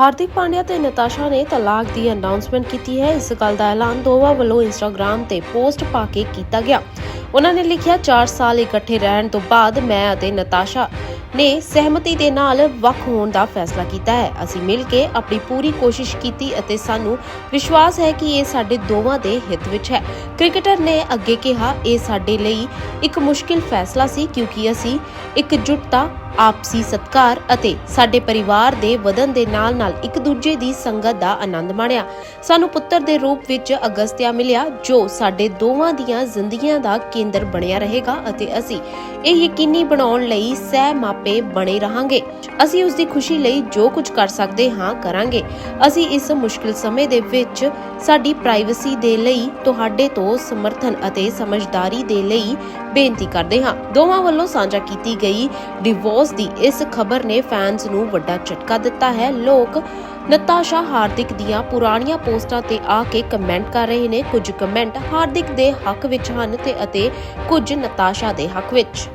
ਹਾਰਦਿਕ ਪਾਂਡਿਆ ਤੇ ਨਤਾਸ਼ਾ ਨੇ ਤਲਾਕ ਦੀ ਅਨਾਉਂਸਮੈਂਟ ਕੀਤੀ ਹੈ। ਇਸ ਗੱਲ ਦਾ ਐਲਾਨ ਦੋਵਾਂ ਵੱਲੋਂ ਇੰਸਟਾਗ੍ਰam ਤੇ ਪੋਸਟ ਪਾ ਕੇ ਕੀਤਾ ਗਿਆ। ਉਹਨਾਂ ਨੇ ਲਿਖਿਆ 4 ਸਾਲ ਇਕੱਠੇ ਰਹਿਣ ਤੋਂ ਬਾਅਦ ਮੈਂ ਅਤੇ ਨਤਾਸ਼ਾ ਨੇ ਸਹਿਮਤੀ ਦੇ ਨਾਲ ਵੱਖ ਹੋਣ ਦਾ ਫੈਸਲਾ ਕੀਤਾ ਹੈ। ਅਸੀਂ ਮਿਲ ਕੇ ਆਪਣੀ ਪੂਰੀ ਕੋਸ਼ਿਸ਼ ਕੀਤੀ ਅਤੇ ਸਾਨੂੰ ਵਿਸ਼ਵਾਸ ਹੈ ਕਿ ਇਹ ਸਾਡੇ ਦੋਵਾਂ ਦੇ ਹਿੱਤ ਵਿੱਚ ਹੈ। ਕ੍ਰਿਕਟਰ ਨੇ ਅੱਗੇ ਕਿਹਾ, ਇਹ ਸਾਡੇ ਲਈ ਇੱਕ ਮੁਸ਼ਕਿਲ ਫੈਸਲਾ ਸੀ ਕਿਉਂਕਿ ਅਸੀਂ ਇਕਜੁੱਟਤਾ, ਆਪਸੀ ਸਤਕਾਰ ਅਤੇ ਸਾਡੇ ਪਰਿਵਾਰ ਦੇ ਵਧਨ ਦੇ ਨਾਲ-ਨਾਲ ਇੱਕ ਦੂਜੇ ਦੀ ਸੰਗਤ ਦਾ ਆਨੰਦ ਮਾਣਿਆ। ਸਾਨੂੰ ਪੁੱਤਰ ਦੇ ਰੂਪ ਵਿੱਚ ਅਗਸਤਿਆ ਮਿਲਿਆ, ਜੋ ਸਾਡੇ ਦੋਵਾਂ ਦੀਆਂ ਜ਼ਿੰਦਗੀਆਂ ਦਾ ਕੇਂਦਰ ਬਣਿਆ ਰਹੇਗਾ ਅਤੇ ਅਸੀਂ ਇਹ ਯਕੀਨੀ ਬਣਾਉਣ ਲਈ ਸਹਿ ਮਾਪੇ ਬਣੇ ਰਹਾਂਗੇ। ਅਸੀਂ ਉਸ ਦੀ ਖੁਸ਼ੀ ਲਈ ਜੋ ਕੁਝ ਕਰ ਸਕਦੇ ਹਾਂ ਕਰਾਂਗੇ। ਅਸੀਂ ਇਸ ਮੁਸ਼ਕਿਲ ਸਮੇਂ ਦੇ ਵਿੱਚ ਸਾਡੀ ਪ੍ਰਾਈਵੇਸੀ ਦੇ ਲਈ, ਤੁਹਾਡੇ ਤੋਂ ਸਮਰਥਨ ਅਤੇ ਸਮਝਦਾਰੀ ਦੇ ਲਈ ਬੇਨਤੀ ਕਰਦੇ ਹਾਂ। ਦੋਵਾਂ ਵੱਲੋਂ ਸਾਂਝਾ ਕੀਤੀ ਗਈ ਡਿਵੋਰਸ ਦੀ ਇਸ ਖਬਰ ਨੇ ਫੈਨਸ ਨੂੰ ਵੱਡਾ ਝਟਕਾ ਦਿੱਤਾ ਹੈ। ਲੋਕ ਨਤਾਸ਼ਾ ਹਾਰਦਿਕ ਦੀਆਂ ਪੁਰਾਣੀਆਂ ਪੋਸਟਾਂ ਤੇ ਆ ਕੇ ਕਮੈਂਟ ਕਰ ਰਹੇ ਨੇ। ਕੁਝ ਕਮੈਂਟ ਹਾਰਦਿਕ ਦੇ ਹੱਕ ਵਿੱਚ ਹਨ ਤੇ ਅਤੇ ਕੁਝ ਨਤਾਸ਼ਾ ਦੇ ਹੱਕ ਵਿੱਚ।